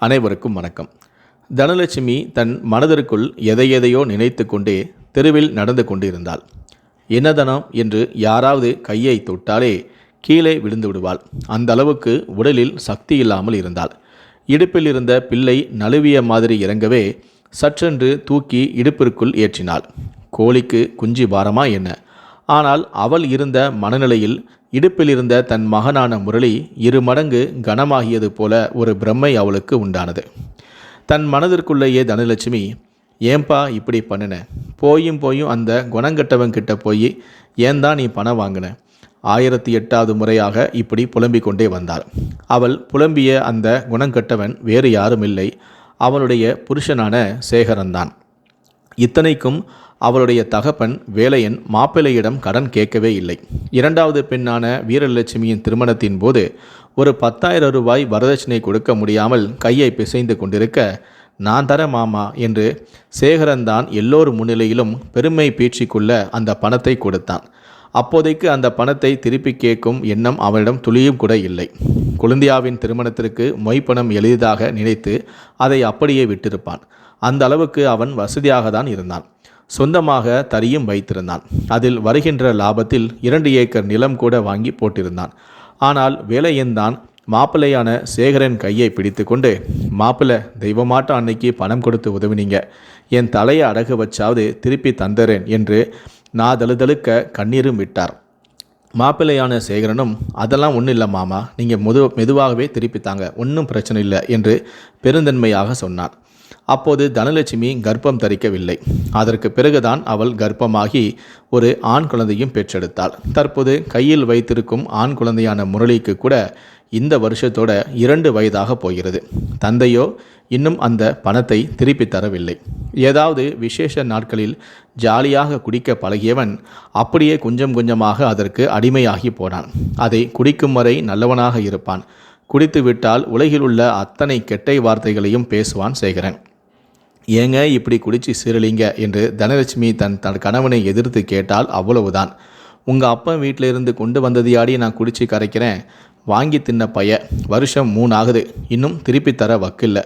அனைவருக்கும் வணக்கம். தனலட்சுமி தன் மனதிற்குள் எதை எதையோ நினைத்து கொண்டே தெருவில் நடந்து கொண்டிருந்தாள். என்னதனம் என்று யாராவது கையை தொட்டாலே கீழே விழுந்து விடுவாள். அந்த அளவுக்கு உடலில் சக்தி இல்லாமல் இருந்தாள். இடுப்பில் இருந்த பிள்ளை நழுவிய மாதிரி இறங்கவே சற்றென்று தூக்கி இடுப்பிற்குள் ஏற்றினாள். கோழிக்கு குஞ்சு பாரமா என்ன? ஆனால் அவள் இருந்த மனநிலையில் இடுப்பில் இருந்த தன் மகனான முரளி இரு மடங்கு கனமாகியது போல ஒரு பிரம்மை அவளுக்கு உண்டானது. தன் மனதிற்குள்ளேயே தனலட்சுமி ஏன்பா இப்படி பண்ணின? போயும் போயும் அந்த குணங்கட்டவன் கிட்ட போய் ஏன் தான் நீ பணம் வாங்கின? ஆயிரத்தி எட்டாவது முறையாக இப்படி புலம்பிக் கொண்டே வந்தாள். அவள் புலம்பிய அந்த குணங்கட்டவன் வேறு யாரும் இல்லை. அவளுடைய புருஷனான சேகரன்தான். இத்தனைக்கும் அவளுடைய தகப்பன் வேலையன் மாப்பிள்ளையிடம் கடன் கேட்கவே இல்லை. இரண்டாவது பெண்ணான வீரலட்சுமியின் திருமணத்தின் போது ஒரு பத்தாயிரம் ரூபாய் வரதட்சணை கொடுக்க முடியாமல் கையை பிசைந்து கொண்டிருக்க நான் தர மாமா என்று சேகரன்தான் எல்லோர் முன்னிலையிலும் பெருமை பீச்சிக்குள்ள அந்த பணத்தை கொடுத்தான். அப்போதைக்கு அந்த பணத்தை திருப்பி கேட்கும் எண்ணம் அவனிடம் துளியும் கூட இல்லை. குழந்தையாவின் திருமணத்திற்கு மொய்ப்பணம் எளிதாக நினைத்து அதை அப்படியே விட்டிருப்பான். அந்த அளவுக்கு அவன் வசதியாக தான் இருந்தான். சொந்தமாக தறியும் வைத்திருந்தான். அதில் வருகின்ற லாபத்தில் இரண்டு ஏக்கர் நிலம் கூட வாங்கி போட்டிருந்தான். ஆனால் வேலையன்தான் மாப்பிள்ளையான சேகரன் கையை பிடித்து கொண்டு மாப்பிள்ளை தெய்வமாட்ட அன்னைக்கு பணம் கொடுத்து உதவினீங்க. என் தலையை அடகு வச்சாவது திருப்பி தந்துறேன் என்று நாதழுதழுக்க கண்ணீரும் விட்டார். மாப்பிள்ளையான சேகரனும் அதெல்லாம் ஒன்றும் இல்லை மாமா. நீங்கள் முது மெதுவாகவே திருப்பி தாங்க. ஒன்றும் பிரச்சனை இல்லை என்று பெருந்தன்மையாக சொன்னார். அப்போது தனலட்சுமி கர்ப்பம் தரிக்கவில்லை. அதற்கு பிறகுதான் அவள் கர்ப்பமாகி ஒரு ஆண் குழந்தையும் பெற்றெடுத்தாள். தற்போது கையில் வைத்திருக்கும் ஆண் குழந்தையான முரளிக்கு கூட இந்த வருஷத்தோட இரண்டு வயதாக போகிறது. தந்தையோ இன்னும் அந்த பணத்தை திருப்பி தரவில்லை. ஏதாவது விசேஷ நாட்களில் ஜாலியாக குடிக்க பழகியவன் அப்படியே கொஞ்சம் கொஞ்சமாக அதற்கு அடிமையாகி போனான். அதை குடிக்கும் வரை நல்லவனாக இருப்பான். குடித்து விட்டால் உலகில் உள்ள அத்தனை கெட்டை வார்த்தைகளையும் பேசுவான் சேகரன். ஏங்க இப்படி குடிச்சு சீரழிங்க என்று தனலட்சுமி தன் தன் கணவனை எதிர்த்து கேட்டால் அவ்வளவுதான். உங்கள் அப்பன் வீட்டில் இருந்து கொண்டு வந்ததையாடி நான் குடிச்சு கரைக்கிறேன். வாங்கி தின்ன பைய வருஷம் மூணு ஆகுது இன்னும் திருப்பி தர வக்கில்ல.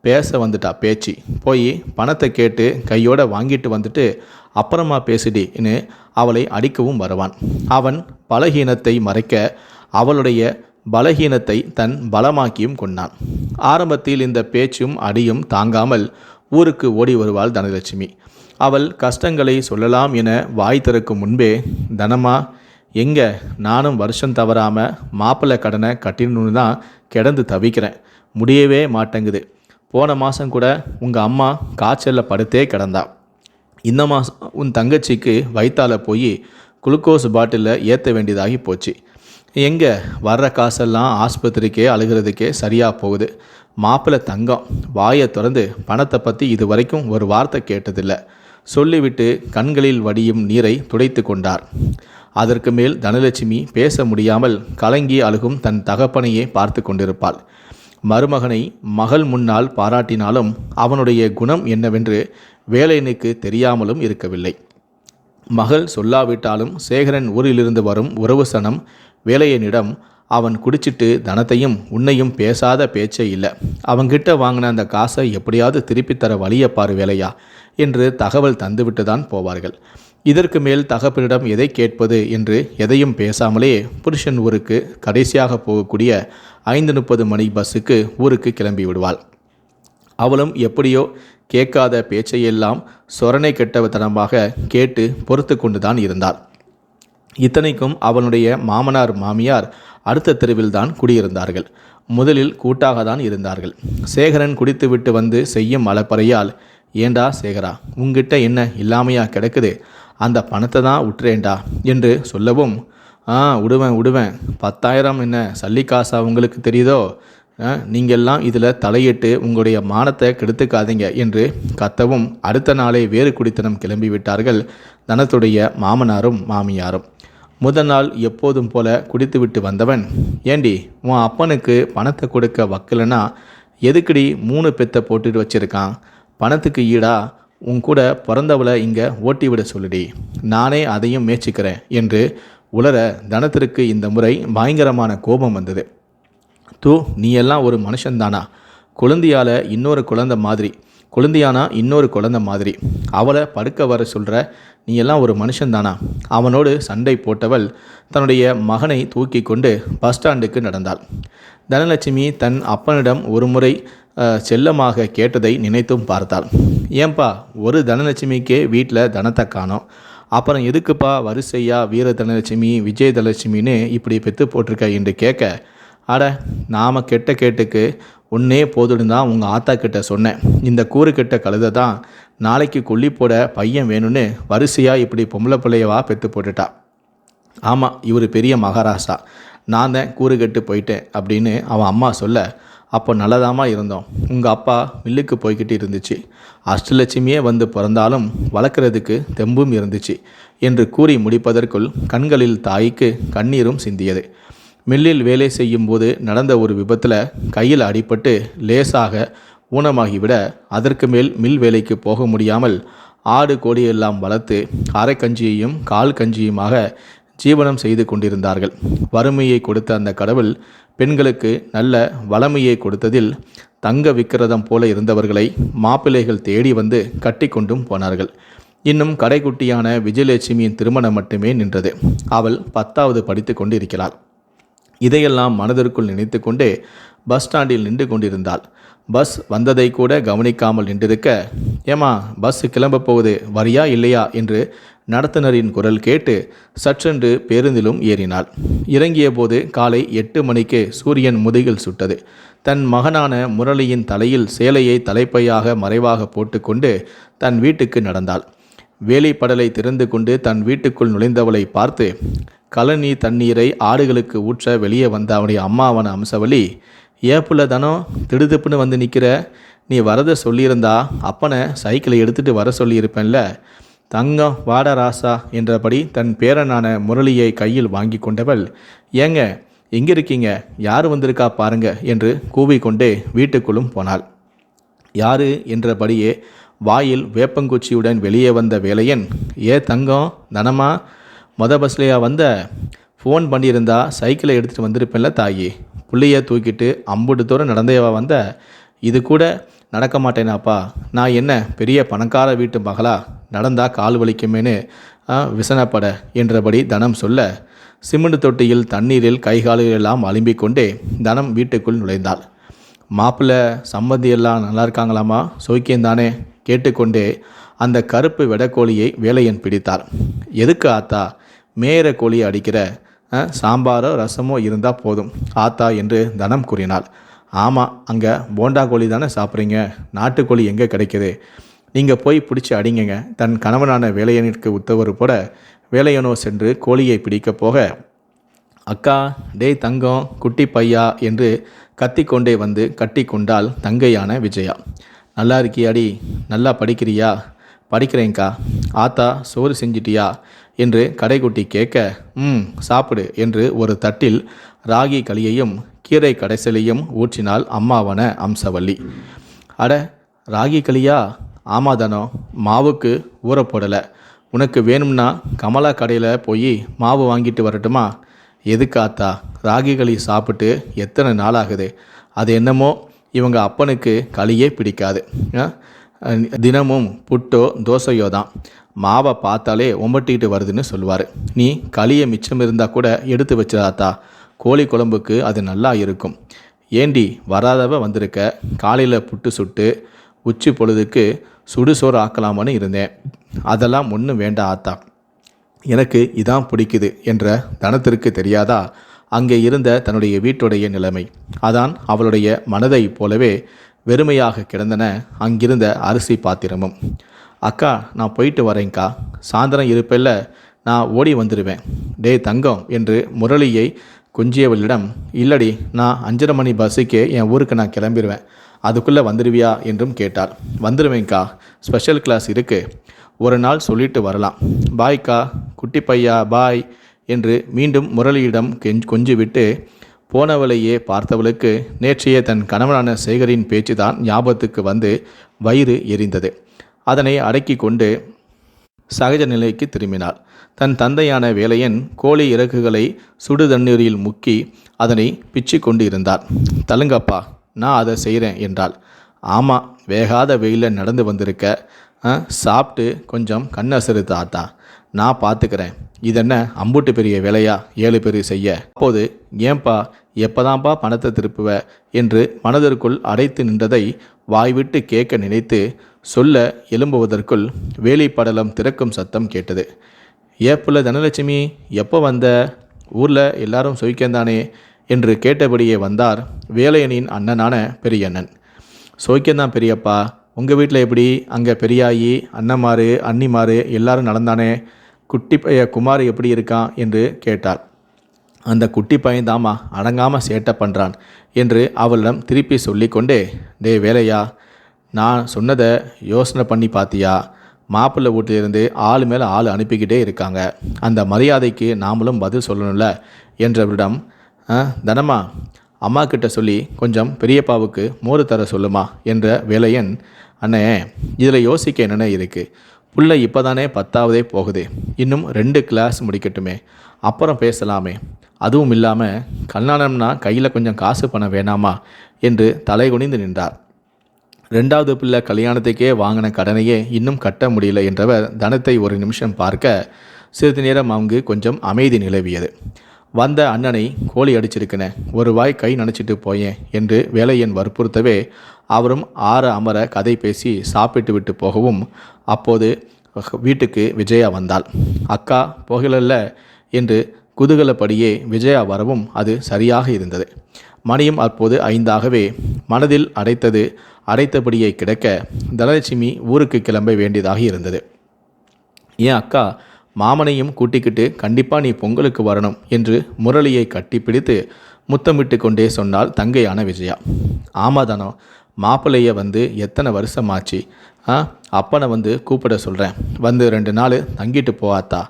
பேச வந்துட்டா பேச்சு. போய் பணத்தை கேட்டு கையோட வாங்கிட்டு வந்துட்டு அப்புறமா பேசிடின்னு அவளை அடிக்கவும் வருவான். அவன் பலகீனத்தை மறைக்க அவளுடைய பலகீனத்தை தன் பலமாக்கியும் கொண்டான். ஆரம்பத்தில் இந்த பேச்சும் அடியும் தாங்காமல் ஊருக்கு ஓடி வருவாள் தனலட்சுமி. அவள் கஷ்டங்களை சொல்லலாம் என வாய் திறக்கும் முன்பே தனமா எங்க? நானும் வருஷம் தவறாமல் மாப்பிள்ளை கடனை கட்டிடணும்னு தான் கிடந்து தவிக்கிறேன். முடியவே மாட்டேங்குது. போன மாதம் கூட உங்கள் அம்மா காய்ச்சலில் படுத்தே கிடந்தா. இந்த மாதம் உன் தங்கச்சிக்கு வயிற்றால் போய் குளுக்கோஸ் பாட்டிலில் ஏற்ற வேண்டியதாகி போச்சு. எங்கே? வர்ற காசெல்லாம் ஆஸ்பத்திரிக்கே அழுகிறதுக்கே சரியாக போகுது. மாப்பிள்ளை தங்கம். வாயை திறந்து பணத்தை பற்றி இது வரைக்கும் ஒரு வார்த்தை கேட்டதில்லை. சொல்லிவிட்டு கண்களில் வடியும் நீரை துடைத்து கொண்டார். அதற்கு மேல் தனலட்சுமி பேச முடியாமல் கலங்கி அழுகும் தன் தகப்பனையே பார்த்து கொண்டிருப்பாள். மருமகனை மகள் முன்னால் பாராட்டினாலும் அவனுடைய குணம் என்னவென்று வேலையனுக்கு தெரியாமலும் இருக்கவில்லை. மகள் சொல்லாவிட்டாலும் சேகரன் ஊரிலிருந்து வரும் உறவு சனம் வேலையனிடம் அவன் குடிச்சிட்டு தனத்தையும் உன்னையும் பேசாத பேச்சே இல்லை. அவங்கிட்ட வாங்கின அந்த காசை எப்படியாவது திருப்பி தர வழியை பாரு வேலையா என்று தகவல் தந்துவிட்டு தான் போவார்கள். இதற்கு மேல் தகப்பனிடம் எதை கேட்பது என்று எதையும் பேசாமலே புருஷன் ஊருக்கு கடைசியாக போகக்கூடிய ஐந்து முப்பது மணி பஸ்ஸுக்கு ஊருக்கு கிளம்பி விடுவாள். அவளும் எப்படியோ கேட்காத பேச்சையெல்லாம் சொரணை கெட்டவத்தனமாக கேட்டு பொறுத்து கொண்டுதான் இருந்தாள். இத்தனைக்கும் அவனுடைய மாமனார் மாமியார் அடுத்த தெருவில்தான் குடியிருந்தார்கள். முதலில் கூட்டாக தான் இருந்தார்கள். சேகரன் குடித்துவிட்டு வந்து செய்யும் அலப்பறையால் ஏண்டா சேகரா உங்கிட்ட என்ன இல்லாமையா கிடக்குது? அந்த பணத்தை தான் விட்டுறேன்டா என்று சொல்லவும் ஆ விடுவேன் விடுவேன் பத்தாயிரம் என்ன சல்லிக்காசா உங்களுக்கு தெரியுதோ? நீங்கள்லாம் இதில் தலையிட்டு உங்களுடைய மானத்தை கெடுத்துக்காதீங்க என்று கத்தவும் அடுத்த நாளே வேறு குடித்தனம் கிளம்பி விட்டார்கள் தனத்துடைய மாமனாரும் மாமியாரும். முதல் நாள் எப்போதும் போல குடித்துவிட்டு வந்தவன். ஏண்டி உன் அப்பனுக்கு பணத்தை கொடுக்க வக்கலைன்னா எதுக்கடி மூணு பெத்தை போட்டுட்டு வச்சிருக்கான்? பணத்துக்கு ஈடா உன் கூட பிறந்தவளை இங்கே ஓட்டி விட சொல்லுடி. நானே அதையும் மேய்ச்சிக்கிறேன் என்று உலர தனத்திற்கு இந்த முறை பயங்கரமான கோபம் வந்தது. தூ நீ எல்லாம் ஒரு மனுஷன்தானா? குழந்தையால் இன்னொரு குழந்தை மாதிரி. குழந்தையானா இன்னொரு குழந்தை மாதிரி. அவளை படுக்க வர சொல்கிற நீ எல்லாம் ஒரு மனுஷன்தானா? அவனோடு சண்டை போட்டவள் தன்னுடைய மகனை தூக்கி கொண்டு பஸ் ஸ்டாண்டுக்கு நடந்தாள். தனலட்சுமி தன் அப்பனிடம் ஒரு முறை செல்லமாக கேட்டதை நினைத்தும் பார்த்தாள். ஏன்பா ஒரு தனலட்சுமிக்கே வீட்டில் தனத்தை காணோம். அப்புறம் எதுக்குப்பா வரிசையா வீர தனலட்சுமி விஜய தனலட்சுமின்னு இப்படி பெற்று போட்டிருக்க என்று கேட்க அட நாம கெட்ட கேட்டுக்கு ஒன்றே போதுன்னு தான் உங்கள் ஆத்தா கிட்ட சொன்னேன். இந்த கூறு கெட்ட கழுதை தான் நாளைக்கு கொல்லி போட பையன் வேணும்னு வரிசையாக இப்படி பொம்பளை பிள்ளையவா பெற்று போட்டுட்டா. ஆமாம் இவர் பெரிய மகாராஷ்டிரா. நான் தான் கூறு கெட்டு போயிட்டேன் அப்படின்னு அவன் அம்மா சொல்ல அப்போ நல்லதாமா இருந்தோம். உங்கள் அப்பா மில்லுக்கு போய்கிட்டு இருந்துச்சு. அஷ்டலட்சுமியே வந்து பிறந்தாலும் வளர்க்குறதுக்கு தெம்பும் இருந்துச்சு என்று கூறி முடிப்பதற்குள் கண்களில் தாய்க்கு கண்ணீரும் சிந்தியது. மில்லில் வேலை செய்யும்போது நடந்த ஒரு விபத்தில் கையில் அடிபட்டு லேசாக ஊனமாகிவிட அதற்கு மேல் மில் வேலைக்கு போக முடியாமல் ஆடு கோடியெல்லாம் வளர்த்து அரைக்கஞ்சியையும் கால் கஞ்சியுமாக ஜீவனம் செய்து கொண்டிருந்தார்கள். வறுமையை கொடுத்த அந்த கடவுள் பெண்களுக்கு நல்ல வளமையை கொடுத்ததில் தங்க விக்கிரதம் போல இருந்தவர்களை மாப்பிள்ளைகள் தேடி வந்து கட்டிக்கொண்டும் போனார்கள். இன்னும் கடைக்குட்டியான விஜயலட்சுமியின் திருமணம் மட்டுமே நின்றது. அவள் பத்தாவது படித்து கொண்டு இருக்கிறாள் இதையெல்லாம் மனதிற்குள் நினைத்து கொண்டே பஸ் ஸ்டாண்டில் நின்று கொண்டிருந்தாள். பஸ் வந்ததை கூட கவனிக்காமல் நின்றிருக்க ஏமா பஸ் கிளம்ப போகுது வரியா இல்லையா? என்று நடத்துனரின் குரல் கேட்டு சற்றென்று பேருந்திலும் ஏறினாள். இறங்கிய போது காலை எட்டு மணிக்கு சூரியன் முதுகில் சுட்டது. தன் மகனான முரளியின் தலையில் சேலையை தலைப்பையாக மறைவாக போட்டுக்கொண்டு தன் வீட்டுக்கு நடந்தாள். வேலிப்படலை திறந்து கொண்டு தன் வீட்டுக்குள் நுழைந்தவளை பார்த்து கழனி தண்ணீரை ஆடுகளுக்கு ஊற்ற வெளியே வந்த அவனுடைய அம்மாவான அம்சவலி ஏப்பில் தனம் திடுதிப்புன்னு வந்து நிற்கிற நீ வரதை சொல்லியிருந்தா அப்பனை சைக்கிளை எடுத்துகிட்டு வர சொல்லியிருப்பேன்ல. தங்கம் வாட ராசா என்றபடி தன் பேரனான முரளியை கையில் வாங்கி கொண்டவள். ஏங்க எங்கே இருக்கீங்க? யார் வந்திருக்கா பாருங்க என்று கூவிக்கொண்டே வீட்டுக்குள்ளும் போனாள். யாரு என்றபடியே வாயில் வேப்பங்குச்சியுடன் வெளியே வந்த வேலையன் ஏ தங்கம் தனமா? மொத பஸ்லையா வந்த? ஃபோன் பண்ணியிருந்தா சைக்கிளை எடுத்துகிட்டு வந்திருப்பேன்ல தாயி. புள்ளியை தூக்கிட்டு அம்புட்டு தூரம் நடந்தேவா வந்த இது கூட நடக்க மாட்டேனாப்பா. நான் என்ன பெரிய பணக்கார வீட்டு மகளா? நடந்தா கால் வலிக்குமேனு விசனப்பட என்றபடி தனம் சொல்ல சிமெண்ட் தொட்டியில் தண்ணீரில் கைகால்களெல்லாம் அலும்பிக் கொண்டே தனம் வீட்டுக்குள் நுழைந்தாள். மாப்பிள்ளை சம்மந்தி எல்லாம் நல்லா இருக்காங்களாமா சௌக்கியந்தானே கேட்டுக்கொண்டே அந்த கருப்பு வெடக்கோழியை வேலையன் பிடித்தார் எதுக்கு ஆத்தா? மேயற கோழியை அடிக்கிற. சாம்பாரோ ரசமோ இருந்தால் போதும். ஆத்தா என்று தனம் கூறினாள். ஆமாம் அங்கே போண்டா கோழி தானே சாப்பிட்றீங்க? நாட்டுக்கோழி எங்கே கிடைக்குது? நீங்கள் போய் பிடிச்சி அடிங்கங்க. தன் கணவனான வேலையனிற்கு உத்தவர் போட வேலையனோ சென்று கோழியை பிடிக்கப் போக அக்கா டேய் தங்கம் குட்டி பையா என்று கத்திக்கொண்டே வந்து கட்டி கொண்டாள் தங்கையான விஜயா. நல்லா இருக்கியாடி? நல்லா படிக்கிறியா? படிக்கிறேங்க்கா ஆத்தா சோறு செஞ்சிட்டியா? என்று கடைக்குட்டி கேட்க ம் சாப்பிடு என்று ஒரு தட்டில் ராகி களியையும் கீரை கடைசலையும் ஊற்றினாள் அம்மாவன அம்சவல்லி. அட ராகி களியா? ஆமாதானோ மாவுக்கு ஊற போடலை. உனக்கு வேணும்னா கமலா கடையில் போய் மாவு வாங்கிட்டு வரட்டுமா? எதுக்காத்தா ராகி களி சாப்பிட்டு எத்தனை நாள் ஆகுது அது என்னமோ இவங்க அப்பனுக்கு களியே பிடிக்காது. தினமும் புட்டோ தோசையோ தான். மாவை பார்த்தாலே ஒம்பட்டிக்கிட்டு வருதுன்னு சொல்லுவார். நீ களியை மிச்சம் இருந்தால் கூட எடுத்து வச்சிடாத்தா கோழி குழம்புக்கு அது நல்லா இருக்கும். ஏண்டி வராதவ வந்திருக்க? காலையில் புட்டு சுட்டு உச்சி பொழுதுக்கு சுடுசோறு ஆக்கலாமான்னு இருந்தேன். அதெல்லாம் ஒன்றும் வேண்டாம் ஆத்தா. எனக்கு இதான் பிடிக்குது என்ற தனத்திற்கு தெரியாதா? அங்கே இருந்த தன்னுடைய வீட்டுடைய நிலைமை. அதான் அவளுடைய மனதைப் போலவே வெறுமையாக கிடந்தன அங்கிருந்த அரிசி பாத்திரமும். அக்கா நான் போயிட்டு வரேன்க்கா. சாயந்தரம் இருப்பில் நான் ஓடி வந்துடுவேன் டேய் தங்கம் என்று முரளியை கொஞ்சியவளிடம் இல்லடி நான் அஞ்சரை மணி பஸ்ஸுக்கே என் ஊருக்கு நான் கிளம்பிடுவேன் அதுக்குள்ளே வந்துடுவியா என்றும் கேட்டாள். வந்துடுவேன்க்கா ஸ்பெஷல் கிளாஸ் இருக்குது ஒரு நாள் சொல்லிட்டு வரலாம். பாய்க்கா குட்டி பையா பாய் என்று மீண்டும் முரளியிடம் கெஞ்ச் கொஞ்சிவிட்டு போனவளையே பார்த்தவளுக்கு நேற்றைய தன் கணவனான சேகரின் பேச்சு தான் ஞாபகத்துக்கு வந்து வயிறு எரிந்தது. அதனை அடக்கி கொண்டு சகஜ நிலைக்கு திரும்பினாள். தன் தந்தையான வேலையன் கோழி இறகுகளை சுடு தண்ணீரில் முக்கி அதனை பிச்சு கொண்டு இருந்தார் தலுங்கப்பா நான் அதை செய்கிறேன் என்றாள். ஆமாம் வேகாத வெயிலில் நடந்து வந்திருக்க. சாப்பிட்டு கொஞ்சம் கண்ணசரு தாத்தா. நான் பார்த்துக்கிறேன் இதென்ன அம்புட்டு பெரிய வேலையா? ஏழு பேர் செய்ய. அப்போது ஏன்பா எப்போதான்ப்பா பணத்தை திருப்புவ? என்று மனதிற்குள் அடைத்து நின்றதை வாய்விட்டு கேட்க நினைத்து சொல்ல எழும்புவதற்குள் வேலிப்படலம் திறக்கும் சத்தம் கேட்டது. ஏப்புல தனலட்சுமி எப்போ வந்த? ஊரில் எல்லாரும் சொய்க்கந்தானே? என்று கேட்டபடியே வந்தார் வேலையனின் அண்ணனான பெரியண்ணன். சோய்க்கந்தான் பெரியப்பா. உங்கள் வீட்டில் எப்படி? அங்கே பெரியாயி அண்ணன்மாரு அண்ணிமாரு எல்லாரும் நடந்தானே? குட்டி பைய குமார் எப்படி இருக்கான் என்று கேட்டார். அந்த குட்டி பையன் தாமா அடங்காமல் சேட்டை பண்ணுறான் என்று அவளிடம் திருப்பி சொல்லிக்கொண்டே டே வேலையா நான் சொன்னதை யோசனை பண்ணி பார்த்தியா மாப்பிள்ளை வீட்டிலிருந்து ஆள் மேலே ஆள் அனுப்பிக்கிட்டே இருக்காங்க. அந்த மரியாதைக்கு நாமளும் பதில் சொல்லணும்ல? என்றவரிடம் தனமா? அம்மா கிட்ட சொல்லி கொஞ்சம் பெரியப்பாவுக்கு மோர் தர சொல்லுமா? என்ற வேலையன் அண்ணே இதில் யோசிக்க என்னென்ன இருக்குது புள்ள இப்போ தானே பத்தாவதே போகுது. இன்னும் ரெண்டு கிளாஸ் முடிக்கட்டுமே. அப்புறம் பேசலாமே. அதுவும் இல்லாமல் கல்யாணம்னா கையில் கொஞ்சம் காசு பணம் வேணாமா? என்று தலை குனிந்து நின்றார். ரெண்டாவது பிள்ளை கல்யாணத்துக்கே வாங்கின கடனையே இன்னும் கட்ட முடியல என்றவர் தனத்தை ஒரு நிமிஷம் பார்க்க சிறிது நேரம் அங்கு கொஞ்சம் அமைதி நிலவியது. வந்த அண்ணனை கோழி அடிச்சிருக்கனே ஒரு வாய் கை நனைச்சிட்டு போயேன் என்று வேலையன் வற்புறுத்தவே அவரும் ஆற அமர கதை பேசி சாப்பிட்டு விட்டு போகவும் அப்போது வீட்டுக்கு விஜயா வந்தாள். அக்கா போகலல்ல என்று குதூகலப்படியே விஜயா வரவும் அது சரியாக இருந்தது. மணியும் அப்போது ஐந்தாகவே மனதில் அடைத்தது அரைத்தபடியே கிடக்க தனலட்சுமி ஊருக்கு கிளம்ப வேண்டியதாக இருந்தது. என் அக்கா மாமனையும் கூட்டிக்கிட்டு கண்டிப்பாக நீ பொங்கலுக்கு வரணும் என்று முரளியை கட்டிப்பிடித்து முத்தமிட்டு கொண்டே சொன்னாள் தங்கையான விஜயா. ஆமாதானோ மாப்பிள்ளைய வந்து எத்தனை வருஷமாச்சு? ஆ அப்பனை வந்து கூப்பிட சொல்கிறேன் வந்து ரெண்டு நாள் தங்கிட்டு போவாத்தா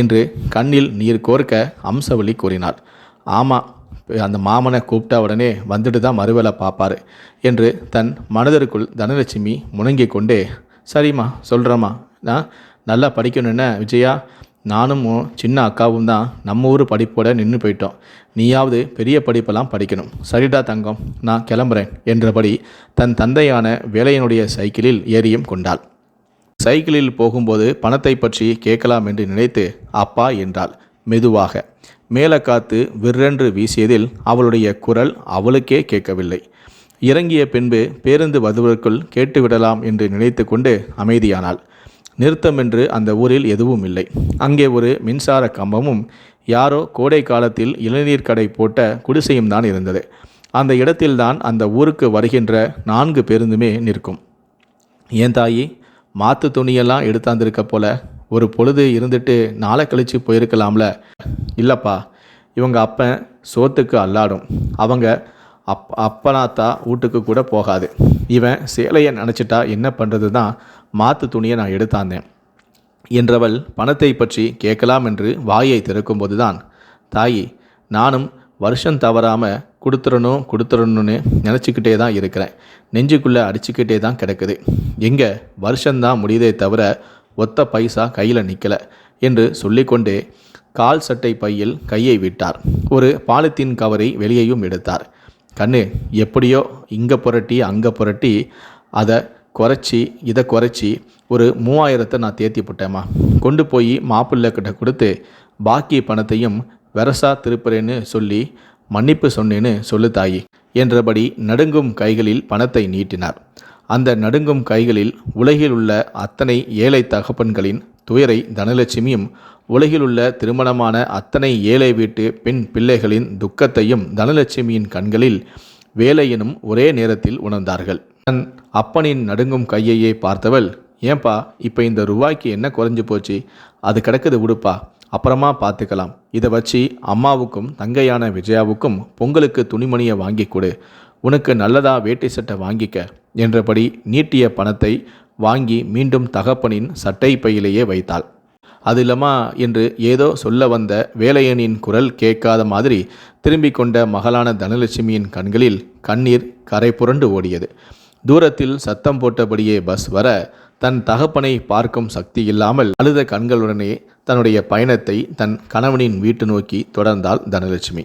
என்று கண்ணில் நீர் கோர்க்க அம்சவழி கூறினார் ஆமாம் அந்த மாமனை கூப்பிட்டா உடனே வந்துட்டு தான் மறுவேளை பார்ப்பாரு என்று தன் மனதிற்குள் தனலட்சுமி முணங்கிக் கொண்டே சரிம்மா சொல்கிறேம்மா நான் நல்லா படிக்கணும்னு விஜயா? நானும் சின்ன அக்காவும் தான் நம்ம ஊர் படிப்போட நின்று போயிட்டோம். நீயாவது பெரிய படிப்பெல்லாம் படிக்கணும். சரிடா தங்கம் நான் கிளம்புறேன் என்றபடி தன் தந்தையான வேலையனுடைய சைக்கிளில் ஏறியும் கொண்டாள். சைக்கிளில் போகும்போது பணத்தை பற்றி கேட்கலாம் என்று நினைத்து அப்பா என்றாள். மெதுவாக மேலே காத்து விற்றென்று வீசியதில் அவளுடைய குரல் அவளுக்கே கேட்கவில்லை. இறங்கிய பின்பு பேருந்து வருவதற்குள் கேட்டுவிடலாம் என்று நினைத்து கொண்டு அமைதியானாள். நிறுத்தம் என்று அந்த ஊரில் எதுவும் இல்லை. அங்கே ஒரு மின்சார கம்பமும் யாரோ கோடை காலத்தில் இளநீர் கடை போட்ட குடிசையும் தான் இருந்தது. அந்த இடத்தில்தான் அந்த ஊருக்கு வருகின்ற நான்கு பேருந்துமே நிற்கும். ஏன் தாயி மாத்து துணியெல்லாம் எடுத்தாந்திருக்க போல ஒரு பொழுது இருந்துட்டு நாளை கழிச்சு போயிருக்கலாம்ல? இல்லைப்பா இவங்க அப்பன் சோத்துக்கு அல்லாடும். அவங்க அப் அப்பனாத்தா வீட்டுக்கு கூட போகாது. இவன் சேலையை நினச்சிட்டா என்ன பண்ணுறது தான் மாற்று துணியை நான் எடுத்தாந்தேன். என்றவள் பணத்தை பற்றி கேட்கலாம் என்று வாயை திறக்கும்போது தான் தாயி நானும் வருஷம் தவறாமல் கொடுத்துடணும் கொடுத்துடணும்னு நினச்சிக்கிட்டே தான் இருக்கிறேன். நெஞ்சுக்குள்ளே அடிச்சுக்கிட்டே தான் கிடக்குது. எங்கே? வருஷம்தான் முடியுதே தவிர ஒத்த பைசா கையில் நிற்கல என்று சொல்லிக்கொண்டே கால் சட்டை பையில் கையை விட்டார். ஒரு பாலித்தீன் கவரை வெளியேயும் எடுத்தார். கண்ணு எப்படியோ இங்கே புரட்டி அங்கே புரட்டி அதை குறைச்சி இதை குறைச்சி ஒரு மூவாயிரத்தை நான் தேத்தி போட்டேம்மா. கொண்டு போய் மாப்பிள்ளை கிட்ட கொடுத்து பாக்கி பணத்தையும் வெரசா திருப்புறேன்னு சொல்லி மன்னிப்பு சொன்னேன்னு சொல்லு தாயி என்றபடி நடுங்கும் கைகளில் பணத்தை நீட்டினார். அந்த நடுங்கும் கைகளில் உலகில் உள்ள அத்தனை ஏழை தகப்பன்களின் துயரை தனலட்சுமியும் உலகில் உள்ள திருமணமான அத்தனை ஏழை வீட்டு பெண் பிள்ளைகளின் துக்கத்தையும் தனலட்சுமியின் கண்களில் வேலையினும் ஒரே நேரத்தில் உணர்ந்தார்கள். தன் அப்பனின் நடுங்கும் கையையே பார்த்தவள் ஏன்பா இப்போ இந்த ரூபாய்க்கு என்ன குறைஞ்சு போச்சு? அது கிடக்குது விடுப்பா அப்புறமா பார்த்துக்கலாம் இதை வச்சு அம்மாவுக்கும் தங்கையான விஜயாவுக்கும் பொங்கலுக்கு துணிமணியை வாங்கி கொடு. உனக்கு நல்லதா வேட்டி சட்டை வாங்கிக்க என்றபடி நீட்டிய பணத்தை வாங்கி மீண்டும் தகப்பனின் சட்டை பையிலேயே வைத்தாள். அது இல்லமா என்று ஏதோ சொல்ல வந்த வேலையனின் குரல் கேட்காத மாதிரி திரும்பி கொண்ட மகளான தனலட்சுமியின் கண்களில் கண்ணீர் கரை புரண்டு ஓடியது. தூரத்தில் சத்தம் போட்டபடியே பஸ் வர தன் தகப்பனை பார்க்கும் சக்தி இல்லாமல் அழுத கண்களுடனே தன்னுடைய பயணத்தை தன் கணவனின் வீட்டு நோக்கி தொடர்ந்தாள் தனலட்சுமி.